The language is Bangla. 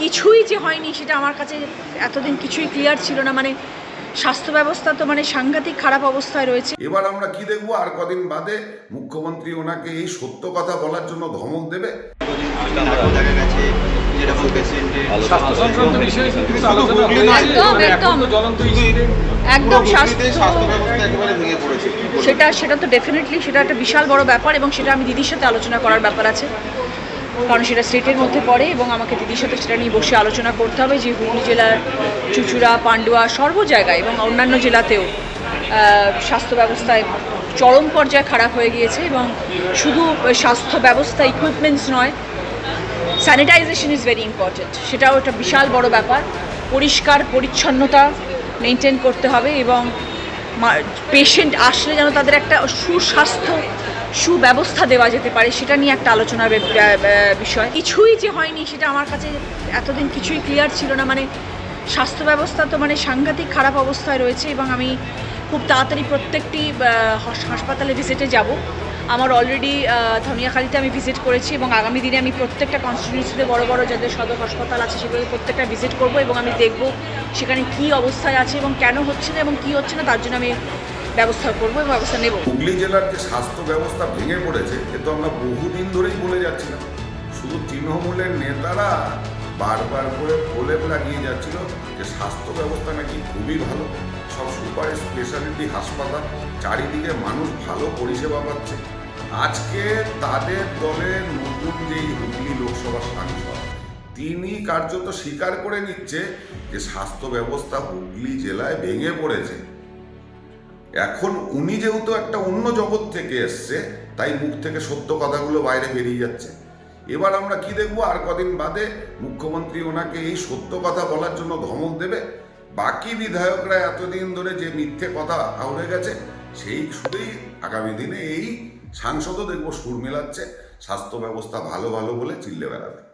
কিছুই যে হয়নি সেটা আমার কাছে এতদিন কিছুই ক্লিয়ার ছিল না মানে স্বাস্থ্য ব্যবস্থা তো মানে সাংঘাতিক খারাপ অবস্থায় রয়েছে এবার আমরা কি দেখব আর কদিন বাদে মুখ্যমন্ত্রী ওনাকে এই সত্য কথা বলার জন্য ধমক দেবে একদম, এখন একদম। তো জ্বলন্ত শুধু ইস্যুতে একদম পুরো হুগলিতে স্বাস্থ্য স্বাস্থ্য ব্যবস্থা একেবারে ভেঙে পড়েছে কি বলবেন? সেটা সেটা তো ডেফিনেটলি সেটা একটা বিশাল বড় ব্যাপার এবং সেটা আমি দিদির সাথে আলোচনা করার ব্যাপার আছে কারণ সেটা স্টেটের মধ্যে পড়ে এবং আমাকে দিদির সাথে সেটা নিয়ে বসে আলোচনা করতে হবে, যে হুগলি জেলার চুচুড়া, পান্ডুয়া সর্ব জায়গায় এবং অন্যান্য জেলাতেও স্বাস্থ্য ব্যবস্থায় চরম পর্যায়ে খারাপ হয়ে গিয়েছে এবং শুধু স্বাস্থ্য ব্যবস্থা ইকুইপমেন্টস নয় স্যানিটাইজেশন ইজ ভেরি ইম্পর্টেন্ট সেটাও একটা বিশাল বড় ব্যাপার। পরিষ্কার, পরিচ্ছন্নতা মেনটেন করতে হবে এবং পেশেন্ট আসলে যেন তাদের একটা সুস্বাস্থ্য সুব্যবস্থা দেওয়া যেতে পারে, সেটা নিয়ে একটা আলোচনার বিষয়। কিছুই যে হয়নি, সেটা আমার কাছে এতদিন কিছুই ক্লিয়ার ছিল না। মানে স্বাস্থ্য ব্যবস্থা তো মানে সাংঘাতিক খারাপ অবস্থায় রয়েছে এবং আমি খুব তাড়াতাড়ি প্রত্যেকটি হাসপাতালে ভিজিটে যাব। আমার অলরেডি ধনিয়াখালীতে আমি ভিজিট করেছি এবং আগামী দিনে আমি প্রত্যেকটা কনস্টিটিউন্সিতে বড় বড় যাদের সদর হাসপাতাল আছে সেগুলো প্রত্যেকটা ভিজিট করব এবং আমি দেখব সেখানে কি অবস্থায় আছে এবং কেন হচ্ছে না এবং কি হচ্ছে না, তার জন্য আমি ব্যবস্থা করব এবং ব্যবস্থা নেব। হুগলি জেলার যে স্বাস্থ্য ব্যবস্থা ভেঙে পড়েছে, এ তো আমরা বহুদিন ধরেই বলে যাচ্ছিলাম। শুধু তৃণমূলের নেতারা বারবার করে প্রলেপ লাগিয়ে যাচ্ছিল যে স্বাস্থ্য ব্যবস্থা নাকি খুবই ভালো। সব সুপার স্পেশালিটি হাসপাতাল, চারিদিকে মানুষ ভালো পরিষেবা পাচ্ছে। আজকে তাদের দলের নতুন যেই হুগলি লোকসভা সাংসদ, তিনি কার্যত স্বীকার করে নিচ্ছে যে স্বাস্থ্য ব্যবস্থা হুগলি জেলায় ভেঙে পড়েছে। এখন উনি যেহেতু একটা অন্য জগৎ থেকে এসছে, তাই মুখ থেকে সত্য কথাগুলো বাইরে বেরিয়ে যাচ্ছে। এবার আমরা কি দেখব? আর কদিন বাদে মুখ্যমন্ত্রী ওনাকে এই সত্য কথা বলার জন্য ধমক দেবে। বাকি বিধায়করা এতদিন ধরে যে মিথ্যে কথা আউড়ে গেছে, সেই শুধুই আগামী দিনে এই সাংসদও দেখব সুর মেলাচ্ছে, স্বাস্থ্য ব্যবস্থা ভালো ভালো বলে চিল্লে বেড়াবে।